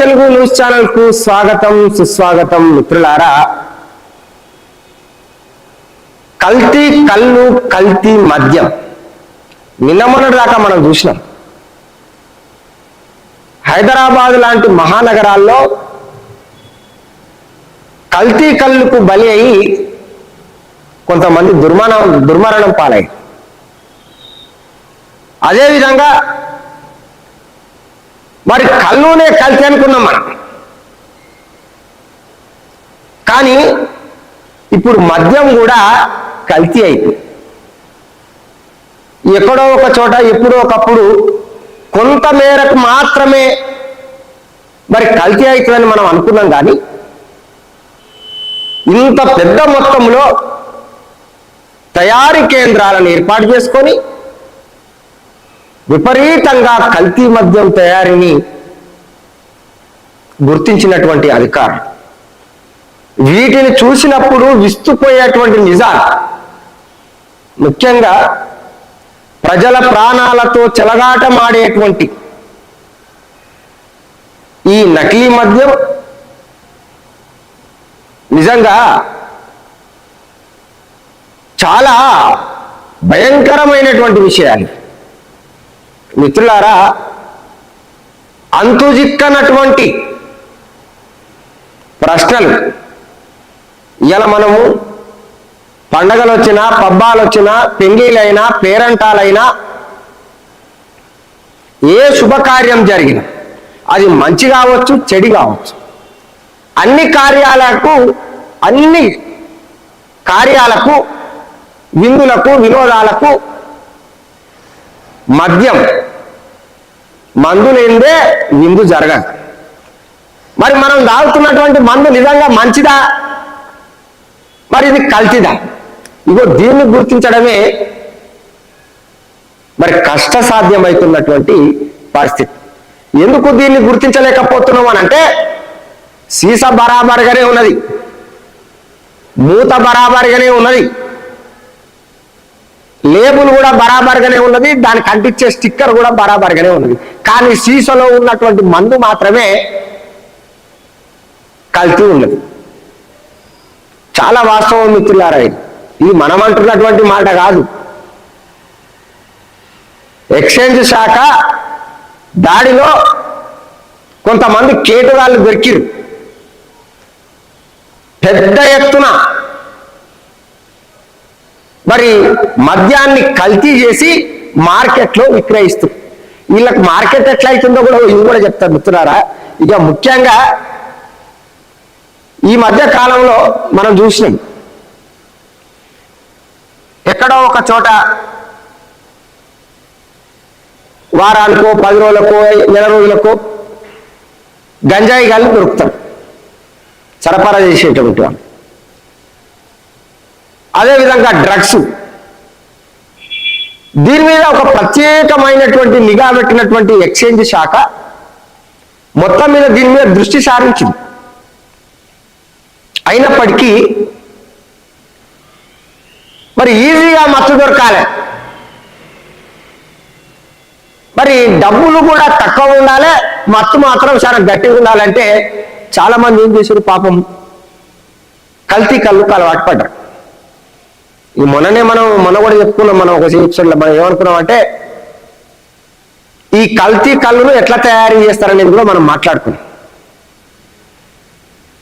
Telugu news ఛానల్కు స్వాగతం సుస్వాగతం మిత్రులారా. కల్తీ కళ్ళు కల్తీ మద్యం. నిన్న మొన్నటి దాకా మనం చూసినాం. హైదరాబాద్ లాంటి మహానగరాల్లో కల్తీ కళ్ళుకు బలి అయి కొంతమంది దుర్మరణం దుర్మరణం పాలయ్యారు. అదేవిధంగా మరి కళ్ళునే కలిసి అనుకున్నాం మనం. కానీ ఇప్పుడు మద్యం కూడా కల్తీ అయిపోయింది. ఎక్కడో ఒక చోట ఎప్పుడో ఒకప్పుడు కొంత మేరకు మాత్రమే మరి కల్తీ అవుతుందని మనం అనుకున్నాం కానీ ఇంత పెద్ద మొత్తంలో తయారీ కేంద్రాలను ఏర్పాటు చేసుకొని విపరీతంగా కల్తీ మద్యం తయారీని గుర్తించినటువంటి అధికారం. వీటిని చూసినప్పుడు విస్తుపోయేటువంటి నిజాలు. ముఖ్యంగా ప్రజల ప్రాణాలతో చెలగాటమాడేటువంటి ఈ నకిలీ మద్యం నిజంగా చాలా భయంకరమైనటువంటి విషయాలు. మిత్రులారా అంతుజిక్కనటువంటి ప్రశ్నలు. ఇలా మనము పండగలు వచ్చినా పబ్బాలు వచ్చినా పెంగిలైనా పేరంటాలైనా ఏ శుభకార్యం జరిగినా అది మంచి కావచ్చు చెడి కావచ్చు. అన్ని కార్యాలకు అన్ని కార్యాలకు విందులకు వినోదాలకు మద్యం. మందు లేనిదే విందు జరగదు మరి మనం తాగుతున్నటువంటి మందు నిజంగా మంచిదా? మరి ఇది కల్తీదా? ఇగో దీన్ని గుర్తించడమే మరి కష్టసాధ్యమవుతున్నటువంటి పరిస్థితి. ఎందుకు దీన్ని గుర్తించలేకపోతున్నాం అని అంటే సీస బరాబరుగానే ఉన్నది. మూత బరాబరుగానే ఉన్నది. లేబుల్ కూడా బరాబర్గానే ఉన్నది దానికి అంటించే స్టిక్కర్ కూడా బరాబర్గానే ఉన్నది. కానీ సీసలో ఉన్నటువంటి మందు మాత్రమే కల్తీ ఉన్నది. చాలా వాస్తవం మిత్రులారా ఇది. ఇది మనం అంటున్నటువంటి మాట కాదు. ఎక్స్చేంజ్ శాఖ దాడిలో కొంతమంది కేటుగాళ్ళు దొరికిరు పెద్ద ఎత్తున మరి మద్యాన్ని కల్తీ చేసి మార్కెట్లో విక్రయిస్తూ. వీళ్ళకి మార్కెట్ ఎట్లా అవుతుందో కూడా ఇది కూడా చెప్తారు మిత్రులారా. ఇక ముఖ్యంగా ఈ మధ్య కాలంలో మనం చూసినాం. ఎక్కడో ఒక చోట వారానికో పది రోజులకో నెల రోజులకో గంజాయి గాలి దొరుకుతారు సరఫరా చేసేటువంటి వాళ్ళు. అదేవిధంగా డ్రగ్స్ దీని మీద ఒక ప్రత్యేకమైనటువంటి నిఘా పెట్టినటువంటి ఎక్స్చేంజ్ శాఖ మొత్తం మీద దీని మీద దృష్టి సారించింది. అయినప్పటికీ మరి ఈజీగా మత్తు దొరకాలి. మరి డబ్బులు కూడా తక్కువ ఉండాలి మత్తు మాత్రం చాలా గట్టిగా ఉండాలంటే చాలా మంది ఏం చేశారు పాపం కల్తీ కళ్ళు అలవాటు పడ్డారు. ఈ మొన్ననే మనం మొన్న కూడా చెప్పుకున్నాం మనం ఒక ఎపిసోడ్లో మనం ఏమనుకున్నాం అంటే ఈ కల్తీ కళ్ళును ఎట్లా తయారు చేస్తారనేది కూడా మనం మాట్లాడుకున్నాం.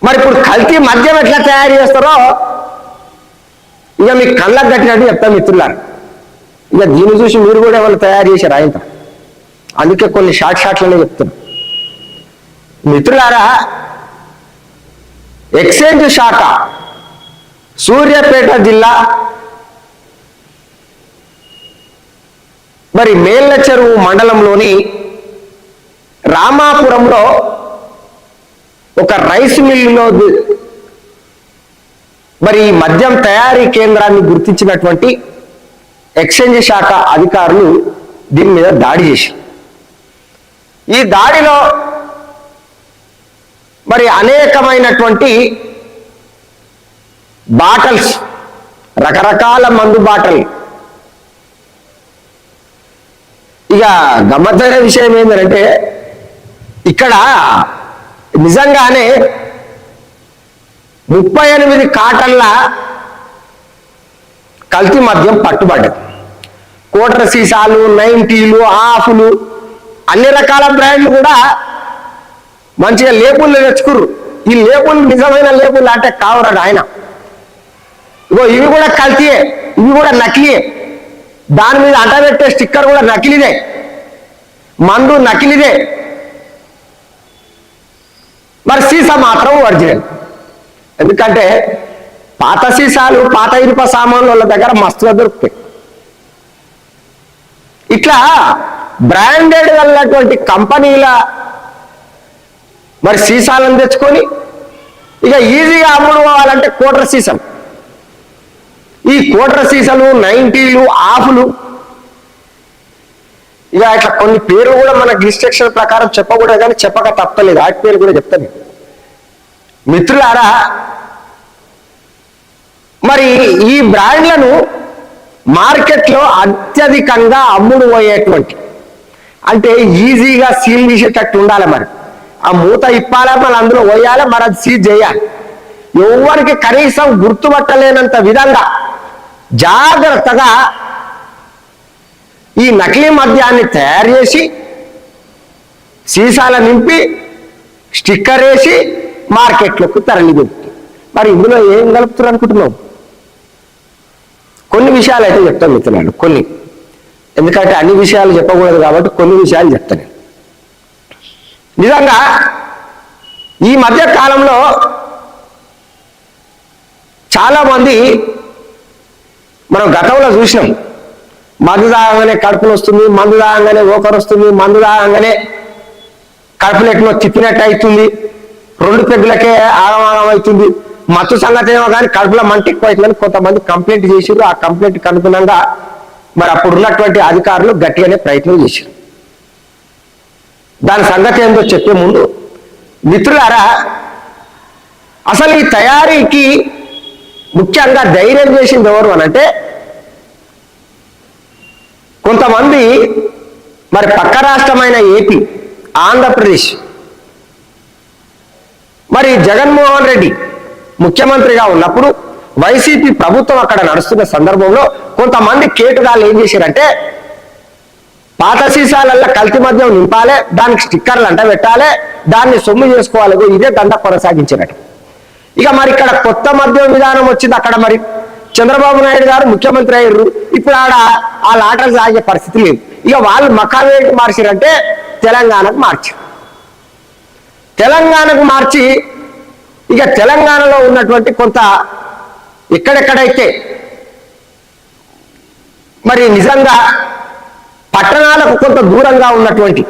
మరి ఇప్పుడు కల్తీ మద్యం ఎట్లా తయారు చేస్తారో ఇక మీ కళ్ళకు కట్టినట్టు చెప్తాం మిత్రులారు. ఇక దీన్ని చూసి మీరు కూడా ఏమైనా తయారు చేశారు ఆయన? అందుకే కొన్ని షార్ట్ షాట్లనే చెప్తున్నా. మిత్రులారా ఎక్స్చేంజ్ శాఖ సూర్యాపేట జిల్లా మరి మేళ్ళ చెరువు మండలంలోని రామాపురంలో ఒక రైస్ మిల్లులో మరి ఈ మద్యం తయారీ కేంద్రాన్ని గుర్తించినటువంటి ఎక్స్చేంజ్ శాఖ అధికారులు దీని మీద దాడి చేశారు. ఈ దాడిలో మరి అనేకమైనటువంటి బాటల్స్ రకరకాల మందు బాటలు ఇక గమ్మత్తైన విషయం ఏంటంటే ఇక్కడ నిజంగానే ముప్పై ఎనిమిది కాటన్ల కల్తీ మద్యం పట్టుబడ్డది. కోటర్ సీసాలు నైంటీలు ఆఫ్లు అన్ని రకాల బ్రాండ్లు కూడా మంచిగా లేబుల్లు తెచ్చుకుర్రు. ఈ లేబుల్ నిజమైన లేబుల్ అంటే కావరాడు ఆయన ఇగో ఇవి కూడా కల్తీయే ఇవి కూడా నకిలీయే. దాని మీద అంటబెట్టే స్టిక్కర్ కూడా నకిలీదే. మందు నకిలీదే. మరి సీసా మాత్రం ఒరిజినల్. ఎందుకంటే పాత సీసాలు పాత ఇనుప సామాన్లు వాళ్ళ దగ్గర మస్తుగా దొరుకుతాయి. ఇట్లా బ్రాండెడ్ వెళ్ళినటువంటి కంపెనీల మరి సీసాలను తెచ్చుకొని ఇక ఈజీగా అమ్ముడు పోవాలంటే కోటర్ సీసం. ఈ కోటర సీసాలు నైంటీలు ఆఫ్లు ఇక ఇట్లా కొన్ని పేర్లు కూడా మన డిస్ట్రక్షన్ ప్రకారం చెప్పకూడదు కానీ చెప్పక తప్పలేదు. వాటి పేరు కూడా చెప్తాను. మిత్రులారా మరి ఈ బ్రాండ్లను మార్కెట్లో అత్యధికంగా అమ్ముడు పోయేటువంటి అంటే ఈజీగా సీల్ తీసేటట్టు ఉండాలి మరి. ఆ మూత ఇప్పాలా మరి అందులో పోయాలి? మరి అది సీజ్ చేయాలి. ఎవరికి కనీసం గుర్తుపట్టలేనంత విధంగా జాగ్రత్తగా ఈ నకిలీ మద్యాన్ని తయారు చేసి సీసాల నింపి స్టిక్కర్ వేసి మార్కెట్లోకి తరలిపెట్టి మరి ఇందులో ఏం కలుపుతారు అనుకుంటున్నావు? కొన్ని విషయాలు అయితే చెప్తాను మిత్రులాడు కొన్ని. ఎందుకంటే అన్ని విషయాలు చెప్పకూడదు కాబట్టి కొన్ని విషయాలు చెప్తాను. నిజంగా ఈ మధ్య కాలంలో చాలా మంది మనం గతంలో చూసినాం. మందు తాగంగానే కడుపులు వస్తుంది మందు తాగంగానే ఓకరు వస్తుంది మందు తాగంగానే కడుపులు ఎట్నో తిప్పినట్టు అవుతుంది. రెండు పెగ్గులకే ఆగమాగం అవుతుంది. మత్తు సంగతి ఏమో కానీ కడుపులో మంట ఎక్కువ అవుతుందని కొంతమంది కంప్లైంట్ చేసిరు ఆ కంప్లైంట్ అనుగుణంగా మరి అప్పుడు ఉన్నటువంటి అధికారులు గట్టిగానే ప్రయత్నం చేశారు దాని సంగతి ఏందో చెప్పే ముందు మిత్రులారా అసలు ఈ తయారీకి ముఖ్యంగా ధైర్యం చేసింది ఎవరు అనంటే అంటే కొంతమంది మరి పక్క రాష్ట్రమైన ఏపీ ఆంధ్రప్రదేశ్ మరి జగన్మోహన్ రెడ్డి ముఖ్యమంత్రిగా ఉన్నప్పుడు వైసీపీ ప్రభుత్వం అక్కడ నడుస్తున్న సందర్భంలో కొంతమంది కేటుగాళ్ళు ఏం చేశారంటే పాత సీసాలల్లో కల్తీ మద్యం నింపాలి దానికి స్టిక్కర్లు అంట పెట్టాలి దాన్ని సొమ్ము చేసుకోవాలి ఇదే దండ కొనసాగించినట్టు. ఇక మరి ఇక్కడ కొత్త మద్యం విధానం వచ్చింది అక్కడ మరి. చంద్రబాబు నాయుడు గారు ముఖ్యమంత్రి అయ్యారు. ఇప్పుడు ఆడ ఆ లాటలు సాగే పరిస్థితి లేదు. ఇక వాళ్ళు మకాలు ఏంటి మార్చారంటే తెలంగాణకు మార్చారు తెలంగాణకు మార్చి ఇక తెలంగాణలో ఉన్నటువంటి కొంత ఎక్కడెక్కడైతే మరి నిజంగా పట్టణాలకు కొంత దూరంగా ఉన్నటువంటి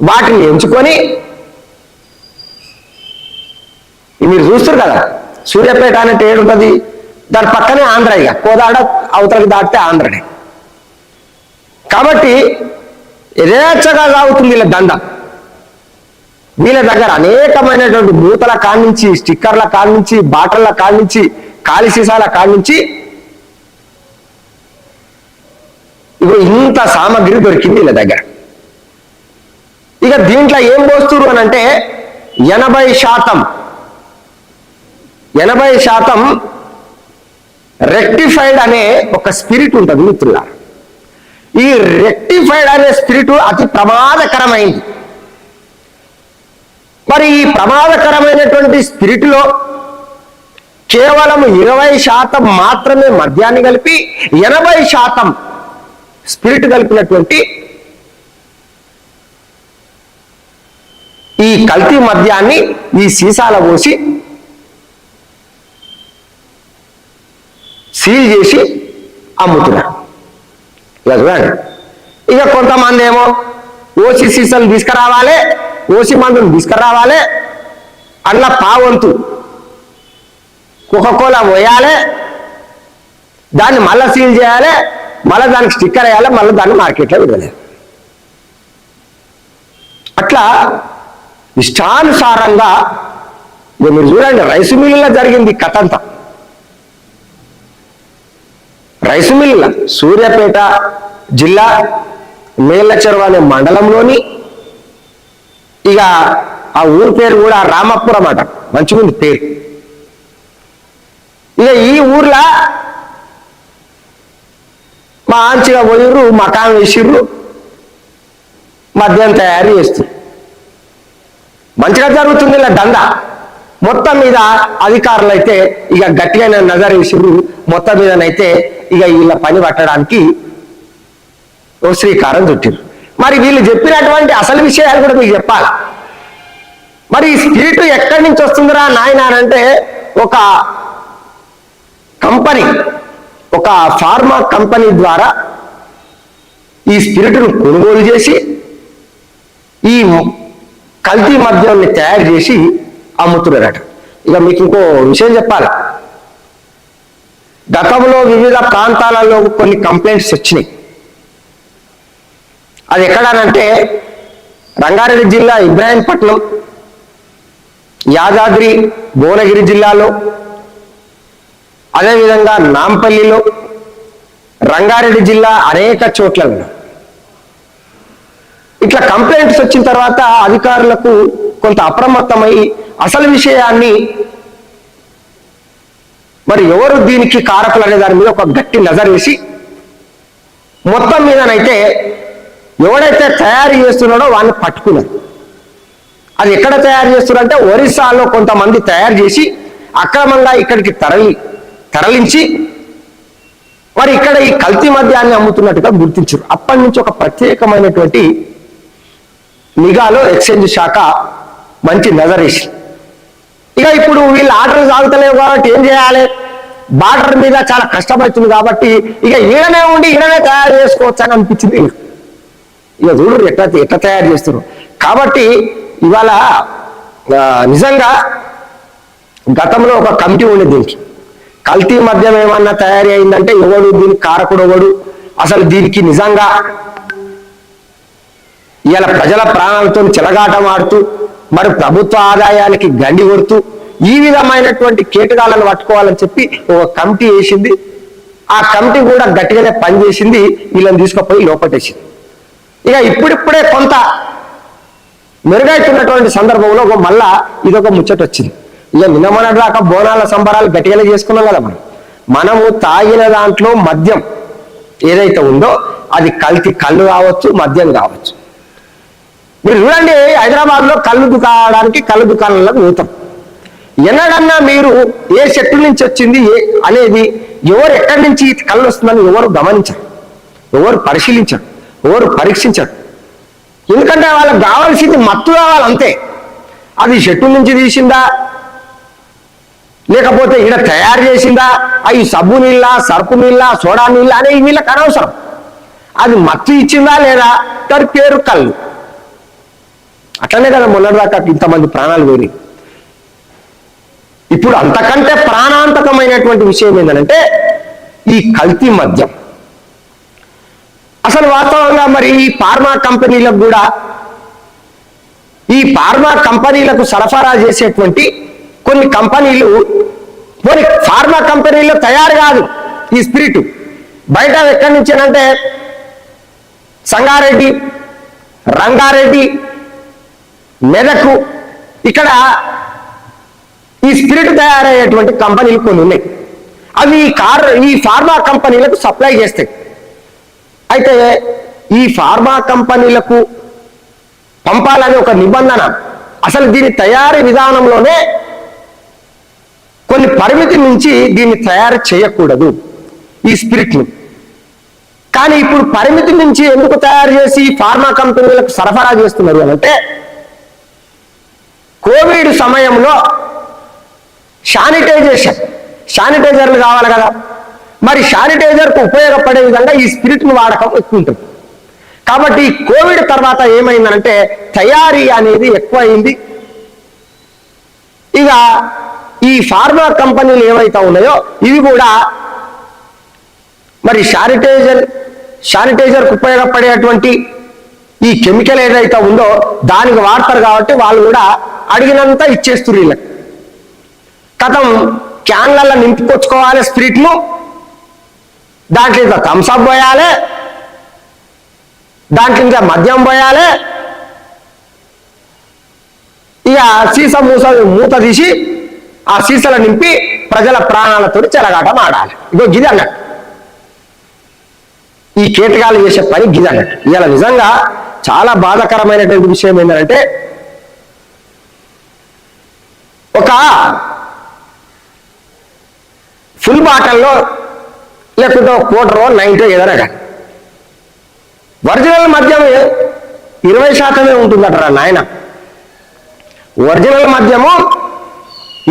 వాటిని ఎంచుకొని ఇది మీరు చూస్తారు కదా సూర్యాపేట అనేది ఏడుంటుంది దాని పక్కనే ఆంధ్ర ఇక కోదాడ అవతలకి దాటితే ఆంధ్రనే. కాబట్టి యథేచ్ఛగా సాగుతుంది వీళ్ళ దండ. వీళ్ళ దగ్గర అనేకమైనటువంటి మూతల కాడ్నుంచి స్టిక్కర్ల కాడి నుంచి బాటర్ల కాడి నుంచి కాలి సీసాల కాడ్నుంచి ఇప్పుడు ఇంత సామాగ్రి దొరికింది వీళ్ళ దగ్గర. ఇక దీంట్లో ఏం పోస్తురు అని అంటే ఎనభై శాతం ఎనభై శాతం రెక్టిఫైడ్ అనే ఒక స్పిరిట్ ఉంటుంది మిత్రుల ఈ రెక్టిఫైడ్ అనే స్పిరిట్ అతి ప్రమాదకరమైంది. మరి ఈ ప్రమాదకరమైనటువంటి స్పిరిట్లో కేవలం ఇరవై శాతం మాత్రమే మద్యాన్ని కలిపి ఎనభై శాతం స్పిరిట్ కలిపినటువంటి ఈ కల్తీ మద్యాన్ని ఈ సీసాల పోసి సీల్ చేసి అమ్ముతున్నారు. ఇక చూడండి ఇక కొంతమంది ఏమో ఓసి సీసాలు తీసుకురావాలి ఓసి మందులు తీసుకురావాలి అట్లా పావంతు కోలా పోయాలి దాన్ని మళ్ళీ సీల్ చేయాలి మళ్ళీ దానికి స్టిక్కర్ వేయాలి మళ్ళీ దాన్ని మార్కెట్లో విడవాలి అట్లా ఇష్టానుసారంగా మీరు చూడండి రైసు మిల్లులో జరిగింది కథంతా కథ అంతా. రైసు మిల్లుల సూర్యాపేట జిల్లా మేళ్ళచెరువు అనే మండలంలోని ఇక ఆ ఊరు పేరు కూడా రామపురం అట మంచిగుంది పేరు. ఇక ఈ ఊర్లో మా ఆంచిగా పోయిర్రు మకాం వేసిర్రు మద్యం తయారు చేస్తారు మంచిగా జరుగుతుంది ఇలా దందా. మొత్తం మీద అధికారులు అయితే ఇక గట్టిగా నజర్ వేసిర్రు. మొత్తం మీదనైతే ఇక వీళ్ళ పని పట్టడానికి ఓ శ్రీకారం చుట్టిరు మరి వీళ్ళు చెప్పినటువంటి అసలు విషయాలు కూడా మీకు చెప్పాలి. మరి ఈ స్పిరిట్ ఎక్కడి నుంచి వస్తుందిరా నాయన అంటే ఒక కంపెనీ ఒక ఫార్మా కంపెనీ ద్వారా ఈ స్పిరిట్ను కొనుగోలు చేసి ఈ కల్తీ మద్యాన్ని తయారు చేసి అమ్ముతున్నారట. ఇక మీకు ఇంకో విషయం చెప్పాలి. గతంలో వివిధ ప్రాంతాలలో కొన్ని కంప్లైంట్స్ వచ్చినాయి. అది ఎక్కడానంటే రంగారెడ్డి జిల్లా ఇబ్రాహీంపట్నం యాదాద్రి భువనగిరి జిల్లాలో అదేవిధంగా నాంపల్లిలో రంగారెడ్డి జిల్లా అనేక చోట్ల ఇట్లా కంప్లైంట్స్ వచ్చిన తర్వాత అధికారులకు కొంత అప్రమత్తమై అసలు విషయాన్ని మరి ఎవరు దీనికి కారకులు అనే దాని మీద ఒక గట్టి నజర్ వేసి మొత్తం మీదనైతే ఎవడైతే తయారు చేస్తున్నాడో వాడిని పట్టుకున్నారు. అది ఎక్కడ తయారు చేస్తున్నారంటే ఒరిస్సాలో కొంతమంది తయారు చేసి అక్రమంగా ఇక్కడికి తరలి తరలించి మరి ఇక్కడ ఈ కల్తీ మద్యాన్ని అమ్ముతున్నట్టుగా గుర్తించారు. అప్పటి నుంచి ఒక ప్రత్యేకమైనటువంటి నిఘాలో ఎక్స్చేంజ్ శాఖ మంచి నజరేసి ఇక ఇప్పుడు వీళ్ళు ఆర్డర్ సాగుతలేవు కాబట్టి ఏం చేయాలి? బార్డర్ మీద చాలా కష్టపడుతుంది కాబట్టి ఇక ఈడనే ఉండి ఈడనే తయారు చేసుకోవచ్చు అని అనిపించింది ఇక చూడరు ఎట్లా ఎట్లా తయారు చేస్తున్నారు. కాబట్టి ఇవాళ నిజంగా గతంలో ఒక కమిటీ ఉండేది దీనికి. కల్తీ మద్యం ఏమన్నా తయారీ అయిందంటే ఎవడు? దీనికి కారకుడు ఎవడు? అసలు దీనికి నిజంగా ఇవాళ ప్రజల ప్రాణాలతో చెలగాటం ఆడుతూ మరి ప్రభుత్వ ఆదాయానికి గండి కొడుతూ ఈ విధమైనటువంటి కీటకాలను పట్టుకోవాలని చెప్పి ఒక కమిటీ వేసింది. ఆ కమిటీ కూడా గట్టిగానే పనిచేసింది. వీళ్ళని తీసుకుపోయి లోపటేసింది. ఇక ఇప్పుడిప్పుడే కొంత మెరుగైతున్నటువంటి సందర్భంలో ఒక మళ్ళా ఇదొక ముచ్చట వచ్చింది. ఇక నిన్న దాకా బోనాల సంబరాలు గట్టిగానే చేసుకున్నాం కదా మనం. మనము తాగిన దాంట్లో మద్యం ఏదైతే ఉందో అది కల్తీ కళ్ళు కావచ్చు మద్యం కావచ్చు. మీరు చూడండి హైదరాబాద్లో కళ్ళు దుకాణానికి కళ్ళు దుకాణాలకు పోతాం ఎన్నడన్నా మీరు ఏ చెట్టు నుంచి వచ్చింది అనేది ఎవరు ఎక్కడి నుంచి కళ్ళు వస్తుందని ఎవరు గమనించరు. ఎవరు పరిశీలించరు ఎవరు పరీక్షించరు. ఎందుకంటే వాళ్ళకి కావాల్సింది మత్తు కావాలి అంతే. అది చెట్టు నుంచి తీసిందా? లేకపోతే ఈడ తయారు చేసిందా? అవి సబ్బు నీళ్ళ సరుకు నీళ్ళ సోడా నీళ్ళ అనేవి వీళ్ళకి అనవసరం. అది మత్తు ఇచ్చిందా లేదా? దాని పేరు కళ్ళు. అట్లనే కదా మొన్నటిదాకా ఇంతమంది ప్రాణాలు పోయినాయి. ఇప్పుడు అంతకంటే ప్రాణాంతకమైనటువంటి విషయం ఏంటంటే ఈ కల్తీ మద్యం. అసలు వాస్తవంగా మరి ఈ ఫార్మా కంపెనీలకు కూడా ఈ ఫార్మా కంపెనీలకు సరఫరా చేసేటువంటి కొన్ని కంపెనీలు మరి ఫార్మా కంపెనీలు తయారు కాదు ఈ స్పిరిట్. బయట ఎక్కడి నుంచి సంగారెడ్డి రంగారెడ్డి మెదకు ఇక్కడ ఈ స్పిరిట్ తయారయ్యేటువంటి కంపెనీలు కొన్ని ఉన్నాయి. అవి ఈ కార్ ఈ ఫార్మా కంపెనీలకు సప్లై చేస్తాయి. అయితే ఈ ఫార్మా కంపెనీలకు పంపాలని ఒక నిబంధన అసలు దీని తయారీ విధానంలోనే కొన్ని పరిమితి నుంచి దీన్ని తయారు చేయకూడదు ఈ స్పిరిట్ను. కానీ ఇప్పుడు పరిమితి నుంచి ఎందుకు తయారు చేసి ఫార్మా కంపెనీలకు సరఫరా చేస్తున్నారు అంటే కోవిడ్ సమయంలో శానిటైజేషన్ శానిటైజర్లు కావాలి కదా. మరి శానిటైజర్కు ఉపయోగపడే విధంగా ఈ స్పిరిట్ను వాడకం ఎక్కువ ఉంటుంది కాబట్టి కోవిడ్ తర్వాత ఏమైందంటే తయారీ అనేది ఎక్కువైంది. ఇక ఈ ఫార్మా కంపెనీలు ఏవైతే ఉన్నాయో ఇవి కూడా మరి శానిటైజర్ శానిటైజర్కు ఉపయోగపడేటువంటి ఈ కెమికల్ ఏదైతే ఉందో దానికి వాడతారు కాబట్టి వాళ్ళు కూడా అడిగినంత ఇచ్చేస్తురు వీళ్ళకి. కథం క్యాన్లలో నింపుకొచ్చుకోవాలి స్పిరిట్ను. దాంట్లో ఇంకా థమ్సప్ పోయాలి. దాంట్లో ఇంకా మద్యం పోయాలి. ఇక సీస మూస మూత తీసి ఆ సీసలు నింపి ప్రజల ప్రాణాలతో చెలగాటం ఆడాలి. ఇగో గిది అన్నట్టు. ఈ కీటకాలు చేసే పని గిది అన్నట్టు. ఇలా నిజంగా చాలా బాధాకరమైనటువంటి విషయం ఏంటంటే ఒక ఫుల్ బాటల్లో లేకుంటే ఒక కోటరో నైన్టీ ఏదైనా కానీ ఒరిజినల్ మద్యం ఇరవై శాతమే ఉంటుందట నాయన. ఒరిజినల్ మద్యము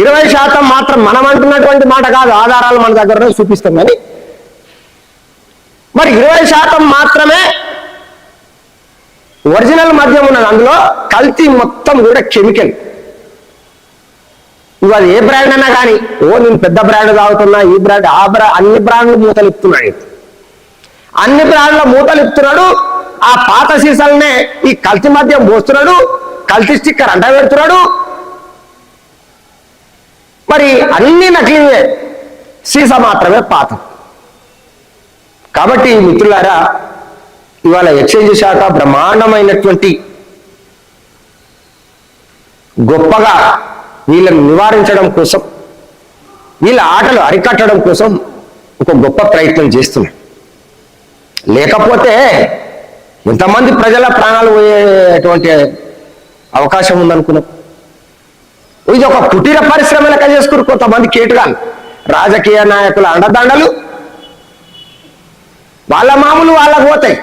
ఇరవై శాతం మాత్రం మనం అంటున్నటువంటి మాట కాదు ఆధారాలు మన దగ్గర చూపిస్తాం కానీ. మరి ఇరవై శాతం మాత్రమే ఒరిజినల్ మద్యం ఉన్నది. అందులో కల్తీ మొత్తం కూడా కెమికల్. నువ్వు అది ఏ బ్రాండ్ అన్నా కానీ ఓ నేను పెద్ద బ్రాండ్ తాగుతున్నా ఈ బ్రాండ్ ఆ బ్రా అన్ని బ్రాండ్లు మూతలు ఇస్తున్నాడు అన్ని బ్రాండ్ల మూతలు ఇస్తున్నాడు ఆ పాత సీసాలనే ఈ కల్తీ మద్యం పోస్తున్నాడు కల్తీ స్టిక్కర్ అంట పెడుతున్నాడు. మరి అన్ని నకిలీవే సీసా మాత్రమే పాత. కాబట్టి మిత్రులారా ఇవాళ ఎక్స్చేంజ్ శాఖ బ్రహ్మాండమైనటువంటి గొప్పగా వీళ్ళని నివారించడం కోసం వీళ్ళ ఆటలు అరికట్టడం కోసం ఒక గొప్ప ప్రయత్నం చేస్తున్నాడు లేకపోతే ఎంతమంది ప్రజల ప్రాణాలు పోయేటువంటి అవకాశం ఉందనుకున్నాం. ఇది ఒక కుటీర పరిశ్రమ లెక్క చేసుకుని కొంతమంది కేటుగాలు రాజకీయ నాయకుల అండదండలు వాళ్ళ మామూలు వాళ్ళకు పోతాయి.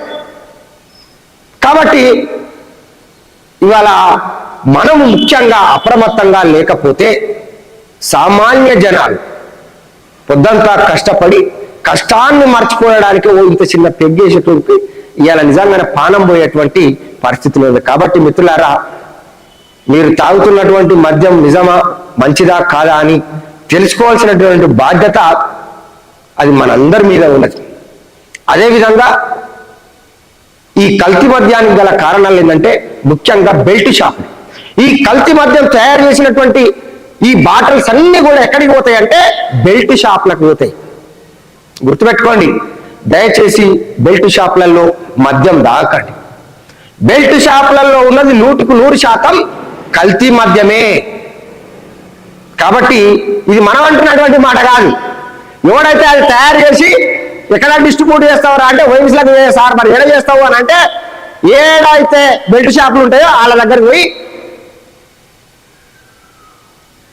కాబట్టి ఇవాళ మనము ముఖ్యంగా అప్రమత్తంగా లేకపోతే సామాన్య జనాలు పొద్దంతా కష్టపడి కష్టాన్ని మర్చిపోయడానికి ఓ ఇంత చిన్న పెగ్గేసేటువంటి ఇవాళ నిజంగానే పానం పోయేటువంటి పరిస్థితి లేదు. కాబట్టి మిత్రులారా మీరు తాగుతున్నటువంటి మద్యం నిజమా మంచిదా కాదా అని తెలుసుకోవాల్సినటువంటి బాధ్యత అది మనందరి మీద ఉన్నది. అదేవిధంగా ఈ కల్తీ మద్యానికి గల కారణాలు ఏంటంటే ముఖ్యంగా బెల్ట్ షాప్. ఈ కల్తీ మద్యం తయారు చేసినటువంటి ఈ బాటిల్స్ అన్ని కూడా ఎక్కడికి పోతాయి అంటే బెల్ట్ షాప్లకు పోతాయి. గుర్తుపెట్టుకోండి దయచేసి బెల్ట్ షాపులలో మద్యం దాకండి. బెల్ట్ షాపులలో ఉన్నది నూటికి నూరు శాతం కల్తీ మద్యమే. కాబట్టి ఇది మనం అంటున్నటువంటి మాట కాదు. ఎవడైతే అది తయారు చేసి ఎక్కడ డిస్ట్రిబ్యూట్ చేస్తావరా అంటే వైమ్స్లకు సార్ మరి ఏడ చేస్తావు అని అంటే ఏడైతే బెల్ట్ షాపులు ఉంటాయో వాళ్ళ దగ్గరికి పోయి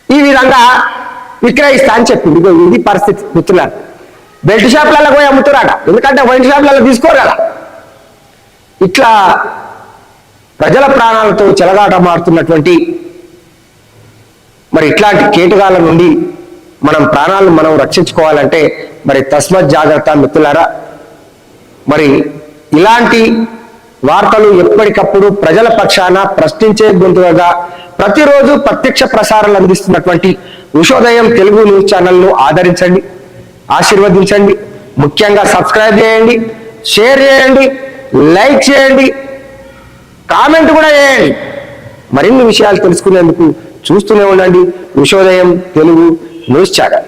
ఈ విధంగా విక్రయిస్తా అని చెప్పింది. ఇదిగో ఇది పరిస్థితి మిత్రులారు బెల్ట్ షాపులలో పోయి అమ్ముతున్నారట. ఎందుకంటే వైన్ షాపులలో తీసుకోరు కదా. ఇట్లా ప్రజల ప్రాణాలతో చెలగాట మారుతున్నటువంటి మరి ఇట్లాంటి కేటగాల నుండి మనం ప్రాణాలను మనం రక్షించుకోవాలంటే మరి తస్మత్ జాగ్రత్త మిత్రులారా. మరి ఇలాంటి వార్తలు ఎప్పటికప్పుడు ప్రజల పక్షాన ప్రశ్నించే గొంతుగా ప్రతిరోజు ప్రత్యక్ష ప్రసారాలు అందిస్తున్నటువంటి ఉషోదయం తెలుగు న్యూస్ ఛానల్ను ఆదరించండి ఆశీర్వదించండి ముఖ్యంగా సబ్స్క్రైబ్ చేయండి షేర్ చేయండి లైక్ చేయండి కామెంట్ కూడా చేయండి. మరిన్ని విషయాలు తెలుసుకునేందుకు చూస్తూనే ఉండండి ఉషోదయం తెలుగు న్యూస్ ఛానల్